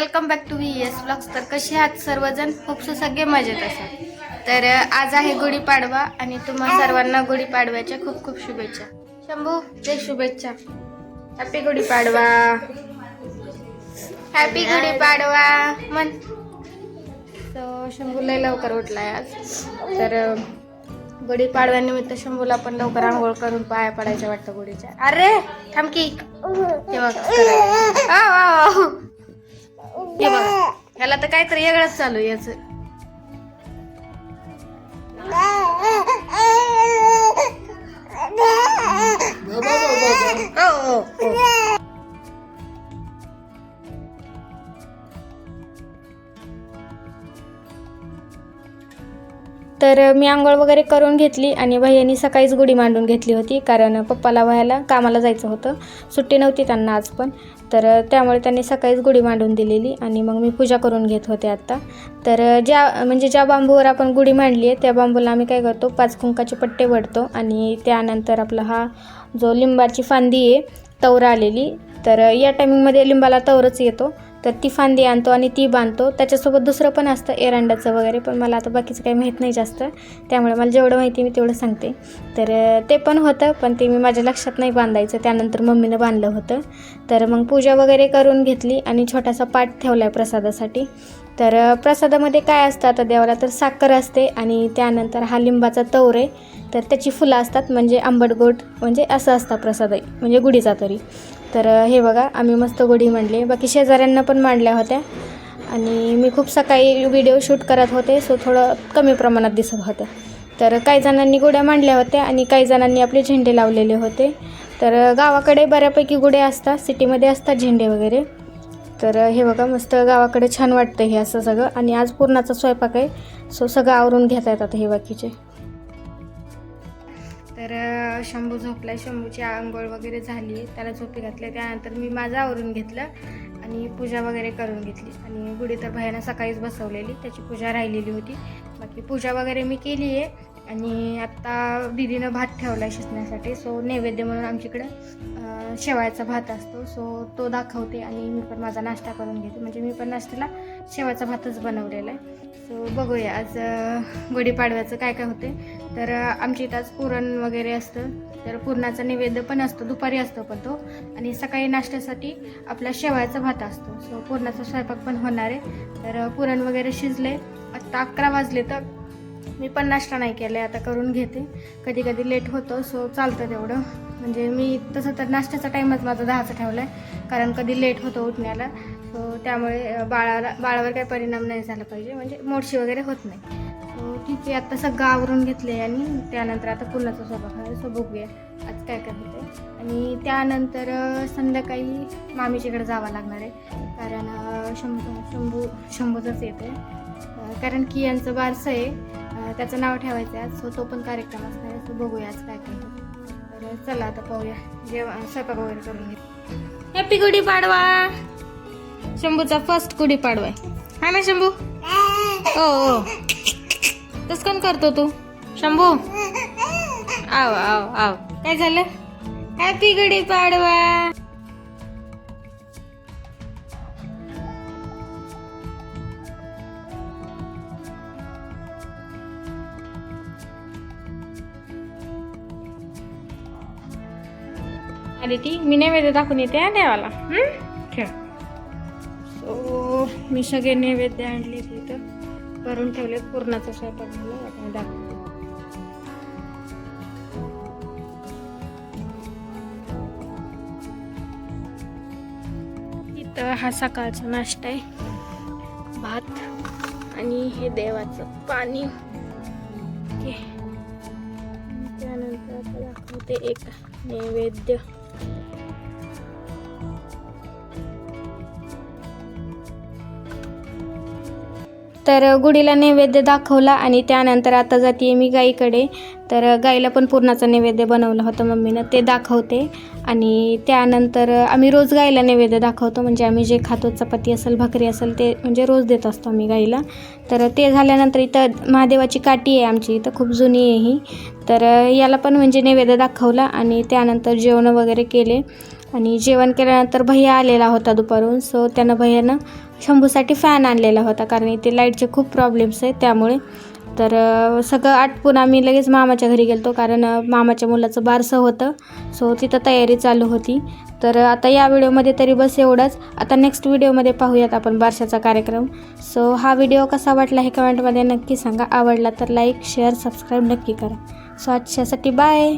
Welcome back to V S blogs तर कसे आहात सर्वजण? खूप सगळे मजेत असाल. तर आज आहे गुढीपाडवा आणि तुम्हा सर्वांना गुढीपाडव्याच्या खूप खूप शुभेच्छा. शंभू दे शुभेच्छा. हॅपी गुढीपाडवा. हॅपी गुढीपाडवा. मन. तर शंभू लय लवकर उठलाय आज. तर गुढीपाडव्यानिमित्त शंभूला पण लवकर आंघोळ करून पाया पडायच्या वाटतं गुढीच्या. अरे थांब की. हे हे बघ ह्याला तर काहीतरी वेगळंच चालू याच. तर मी आंघोळ वगैरे करून घेतली आणि भैयानी सकाळीच गुढी मांडून घेतली होती कारण पप्पाला व्हायला कामाला जायचं होतं. सुट्टी नव्हती त्यांना आज पण. तर त्यामुळे त्यांनी सकाळीच गुढी मांडून दिलेली आणि मग मी पूजा करून घेत होते आत्ता तर ज्या म्हणजे ज्या बांबूवर आपण गुढी मांडली आहे त्या बांबूला आम्ही काय करतो पाच कुंकाचे पट्टे वडतो आणि त्यानंतर आपला हा जो लिंबाची फांदी आहे तवरा आलेली. तर या टायमिंगमध्ये लिंबाला तवरच येतो. तर ती फांदी आणतो आणि ती बांधतो. त्याच्यासोबत दुसरं पण असतं एरंडाचं वगैरे पण मला आता बाकीचं काही माहीत नाही जास्त. त्यामुळे मला जेवढं माहिती मी तेवढं सांगते. तर ते पण होतं पण ते मी माझ्या लक्षात नाही बांधायचं. त्यानंतर मम्मीनं बांधलं होतं. तर मग पूजा वगैरे करून घेतली आणि छोटासा पाठ ठेवला आहे प्रसादासाठी. तर प्रसादामध्ये काय असतं आता देवाला तर साखर असते आणि त्यानंतर हा लिंबाचा तवर आहे. तर त्याची फुलं असतात म्हणजे आंबट गोड म्हणजे असं असतं प्रसाद म्हणजे गुढीचा तरी. तर हे बघा आम्ही मस्त गुढी मांडली. बाकी शेजाऱ्यांना पण मांडल्या होत्या. आणि मी खूप सकाळी व्हिडिओ शूट करत होते सो थोडं कमी प्रमाणात दिसत होत्या तर काही जणांनी गुड्या मांडल्या होत्या आणि काही जणांनी आपले झेंडे लावलेले होते. तर गावाकडे बऱ्यापैकी गुड्या असतात सिटीमध्ये असतात झेंडे वगैरे. तर हे बघा मस्त गावाकडे छान वाटतं हे असं सगळं. आणि आज पूर्णाचा स्वयंपाक आहे सो सगळं आवरून घेता येतात हे बाकीचे. तर शंभू झोपला शंभूची आंघोळ वगैरे झाली. आहे त्याला झोपी घातले. त्यानंतर मी माझं आवरून घेतलं आणि पूजा वगैरे करून घेतली. आणि गुढी तर भयानं सकाळीच बसवलेली. त्याची पूजा राहिलेली होती. बाकी पूजा वगैरे मी केली आहे आणि आत्ता दिदीनं भात ठेवला आहे शिजण्यासाठी. सो नैवेद्य म्हणून आमच्याकडं शेवायचा भात असतो. सो तो दाखवते आणि मी पण माझा नाश्ता करून घेते. म्हणजे मी पण नाश्त्याला शेवायचा भातच बनवलेला आहे. सो बघूया आज गुढीपाडव्याचं काय काय होते तर आमच्या इथं आज पुरण वगैरे असतं. तर पुरणाचा नैवेद्य पण असतो. दुपारी असतो पण तो. आणि सकाळी नाश्त्यासाठी आपला शेवायचा भात असतो. सो पुरणाचा स्वयंपाक पण होणार आहे. तर पुरण वगैरे शिजले आत्ता अकरा वाजले तर मी पण नाश्ता नाही केला आहे आता करून घेते. कधी कधी लेट होतो सो चालतं तेवढं. म्हणजे मी तसं तर नाश्त्याचा टाईमच माझा दहाचा ठेवला आहे कारण कधी लेट होतो उठण्याला. सो त्यामुळे बाळाला बाळावर काही परिणाम नाही झाला पाहिजे. म्हणजे मोडशी वगैरे होत नाही. सो ठीक आहे आता सगळं आवरून घेतले आणि त्यानंतर आता पुन्हाचा स्वयंपाक सो बघूया आज काय काय होते आणि त्यानंतर संध्याकाळी मामीच्याकडे जावं लागणार आहे. कारण शंभू शंभू शंभूचंच येते कारण की यांचं बारसं आहे. त्याचं नाव ठेवायचं आहे. आज सो तो पण कार्यक्रम असणार आहे. सो बघूया आज काय काय तर चला आता पाहूया. जेवण स्वयंपाक वगैरे करून घे हॅपी गुढी पाडवा. शंभूचा फर्स्ट गुढी पाडवा आहे. हा ना शंभू? ओ ओ तस कोण करतो तू? शंभू? आव आव आव. काय झालं? हॅपी गुढी पाडवा. आली ती. मी नैवेद्य दाखवून येते देवाला. खेळ सो मी सगळे नैवेद्य आणले तिथं करून ठेवले पूर्णाचा स्वयंपाक झाला आता मी दाखवते. इथं हा सकाळचा नाश्ता आहे. भात आणि हे देवाचं पाणी. त्यानंतर दाखवते एक नैवेद्य. तर गुढीला नैवेद्य दाखवला आणि त्यानंतर आता जाते मी गाईकडे. तर गाईला पण पूर्णाचा नैवेद्य बनवलं होतं मम्मीनं ते दाखवते. आणि त्यानंतर आम्ही रोज गाईला नैवेद्य दाखवतो म्हणजे आम्ही जे खातो चपाती असेल भाकरी असेल ते म्हणजे रोज देत असतो आम्ही गाईला. तर ते झाल्यानंतर इथं महादेवाची काठी आहे आमची इथं खूप जुनी आहे ही. तर याला पण म्हणजे नैवेद्य दाखवला आणि त्यानंतर जेवण वगैरे केले. आणि जेवण केल्यानंतर भैया आलेला होता दुपारून सो त्यानं भैयानं शंभूसाठी फॅन आणलेला होता कारण इथे लाईटचे खूप प्रॉब्लेम्स आहेत त्यामुळे. तर सगळं आटपून आम्ही लगेच मामाच्या घरी गेलतो कारण मामाच्या मुलाचं बारसं होतं. सो तिथं तयारी चालू होती. तर आता या व्हिडिओमध्ये तरी बस एवढंच. आता नेक्स्ट व्हिडिओमध्ये पाहूयात आपण बारशाचा कार्यक्रम. सो हा व्हिडिओ कसा वाटला हे कमेंटमध्ये नक्की सांगा. आवडला तर लाईक शेअर सबस्क्राईब नक्की करा. So आजच्यासाठी bye